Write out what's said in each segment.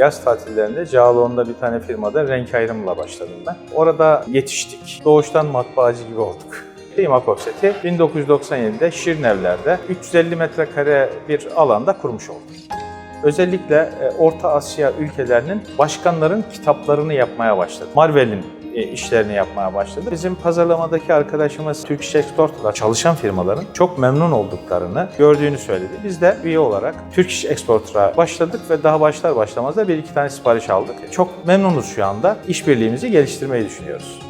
Yaz tatillerinde Cağaloğlu'nda bir tane firmada renk ayrımla başladım ben. Orada yetiştik. Doğuştan matbaacı gibi olduk. İmak Offset'i 1997'de Şirinevler'de 350 metrekare bir alanda kurmuş olduk. Özellikle e, Orta Asya ülkelerinin başkanların kitaplarını yapmaya başladı. Marvel'in işlerini yapmaya başladı. Bizim pazarlamadaki arkadaşımız Turkish Export'la çalışan firmaların çok memnun olduklarını gördüğünü söyledi. Biz de üye olarak Turkish Export'a başladık ve daha başlar başlamaz da bir iki tane sipariş aldık. Çok memnunuz şu anda. İşbirliğimizi geliştirmeyi düşünüyoruz.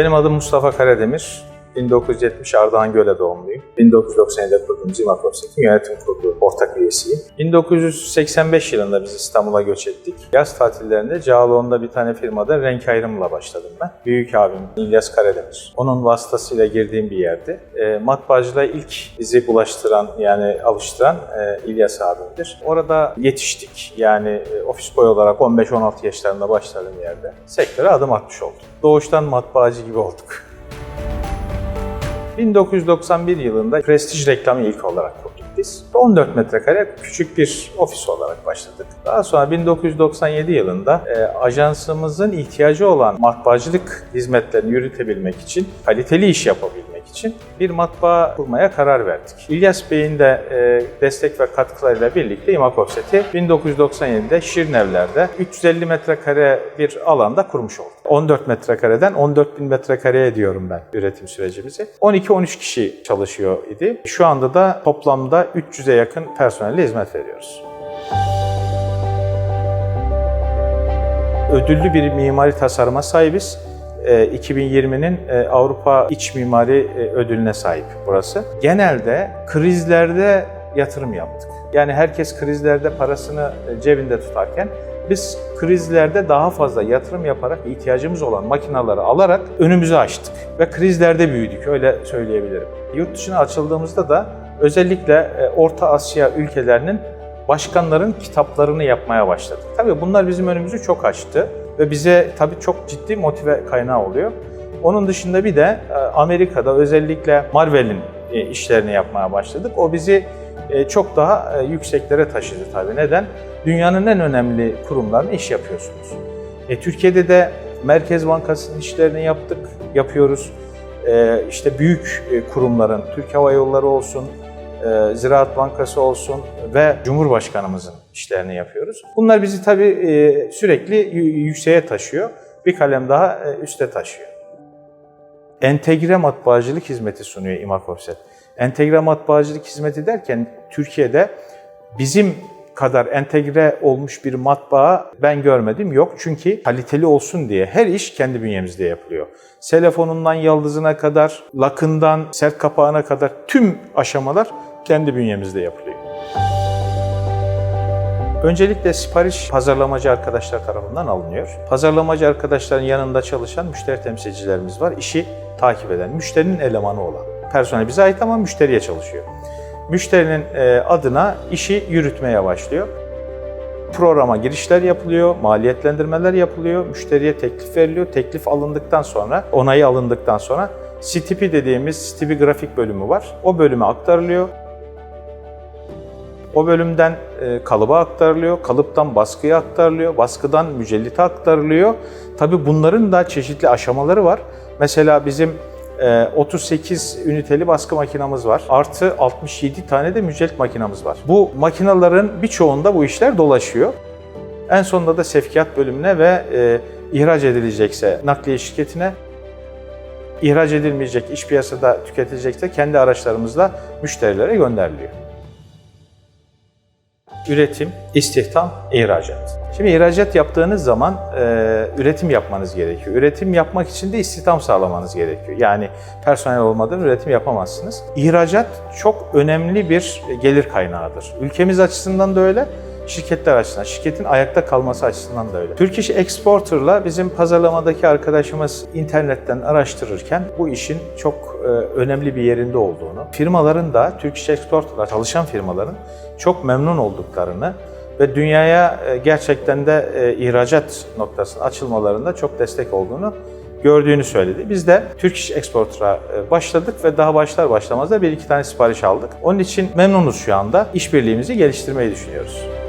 Benim adım Mustafa Karademir. 1970 Ardahan Göle doğumluyum. 1997'de kurduğumuz İMAK Offset'in yönetim kurulu ortak üyesiyim. 1985 yılında biz İstanbul'a göç ettik. Yaz tatillerinde Cağaloğlu'nda bir tane firmada renk ayrımla başladım ben. Büyük abim İlyas Karademir. Onun vasıtasıyla girdiğim bir yerdi. E, matbaacılığa ilk bizi bulaştıran yani alıştıran e, İlyas abimdir. Orada yetiştik. Yani e, ofis boy olarak 15-16 yaşlarında başladığım yerde sektöre adım atmış olduk. Doğuştan matbaacı gibi olduk. 1991 yılında prestij reklamı ilk olarak kurduk biz. 14 metrekare küçük bir ofis olarak başladık. Daha sonra 1997 yılında e, ajansımızın ihtiyacı olan matbaacılık hizmetlerini yürütebilmek için, kaliteli iş yapabilmek için bir matbaa kurmaya karar verdik. İlyas Bey'in de e, destek ve katkılarıyla birlikte İmak Offset'i 1997'de Şirinevler'de 350 metrekare bir alanda kurmuş olduk. 14 metrekareden 14 bin metrekareye diyorum ben üretim sürecimizi. 12-13 kişi çalışıyor idi. Şu anda da toplamda 300'e yakın personelle hizmet veriyoruz. Ödüllü bir mimari tasarıma sahibiz. Ee, 2020'nin e, Avrupa İç Mimari e, Ödülüne sahip burası. Genelde krizlerde yatırım yaptık. Yani herkes krizlerde parasını e, cebinde tutarken biz krizlerde daha fazla yatırım yaparak ihtiyacımız olan makinaları alarak önümüzü açtık ve krizlerde büyüdük öyle söyleyebilirim. Yurt dışına açıldığımızda da özellikle e, Orta Asya ülkelerinin başkanların kitaplarını yapmaya başladık. Tabii bunlar bizim önümüzü çok açtı ve bize tabii çok ciddi motive kaynağı oluyor. Onun dışında bir de e, Amerika'da özellikle Marvel'in e, işlerini yapmaya başladık. O bizi e, çok daha yükseklere taşıdı tabii. Neden? Dünyanın en önemli kurumlarında iş yapıyorsunuz. E, Türkiye'de de Merkez Bankası'nın işlerini yaptık, yapıyoruz. E, işte büyük kurumların, Türk Hava Yolları olsun, Ziraat Bankası olsun ve Cumhurbaşkanımızın işlerini yapıyoruz. Bunlar bizi tabii e, sürekli yükseğe taşıyor. Bir kalem daha e, üste taşıyor. Entegre matbaacılık hizmeti sunuyor İmak Offset. Entegre matbaacılık hizmeti derken Türkiye'de bizim kadar entegre olmuş bir matbaa ben görmedim. Yok çünkü kaliteli olsun diye her iş kendi bünyemizde yapılıyor. Selefonundan yıldızına kadar, lakından sert kapağına kadar tüm aşamalar kendi bünyemizde yapılıyor. Öncelikle sipariş pazarlamacı arkadaşlar tarafından alınıyor. Pazarlamacı arkadaşların yanında çalışan müşteri temsilcilerimiz var. İşi takip eden, müşterinin elemanı olan. Personel bize ait ama müşteriye çalışıyor. Müşterinin e, adına işi yürütmeye başlıyor. Programa girişler yapılıyor, maliyetlendirmeler yapılıyor, müşteriye teklif veriliyor. Teklif alındıktan sonra, onayı alındıktan sonra CTP dediğimiz CTP grafik bölümü var. O bölüme aktarılıyor. O bölümden e, kalıba aktarılıyor, kalıptan baskıya aktarılıyor, baskıdan mücellite aktarılıyor. Tabi bunların da çeşitli aşamaları var. Mesela bizim e, 38 üniteli baskı makinamız var. Artı 67 tane de mücellit makinamız var. Bu makinaların birçoğunda bu işler dolaşıyor. En sonunda da sevkiyat bölümüne ve e, ihraç edilecekse nakliye şirketine, ihraç edilmeyecek, iş piyasada tüketilecekse kendi araçlarımızla müşterilere gönderiliyor üretim, istihdam, ihracat. Şimdi ihracat yaptığınız zaman e, üretim yapmanız gerekiyor. Üretim yapmak için de istihdam sağlamanız gerekiyor. Yani personel olmadan üretim yapamazsınız. İhracat çok önemli bir gelir kaynağıdır. Ülkemiz açısından da öyle, şirketler açısından, şirketin ayakta kalması açısından da öyle. Turkish Exporter'la bizim pazarlamadaki arkadaşımız internetten araştırırken bu işin çok önemli bir yerinde olduğunu, firmaların da Turkish Exporter'la çalışan firmaların çok memnun olduklarını, ve dünyaya e, gerçekten de e, ihracat noktasının açılmalarında çok destek olduğunu gördüğünü söyledi. Biz de Türk İş Exporter'a e, başladık ve daha başlar başlamaz da bir iki tane sipariş aldık. Onun için memnunuz şu anda. İşbirliğimizi geliştirmeyi düşünüyoruz.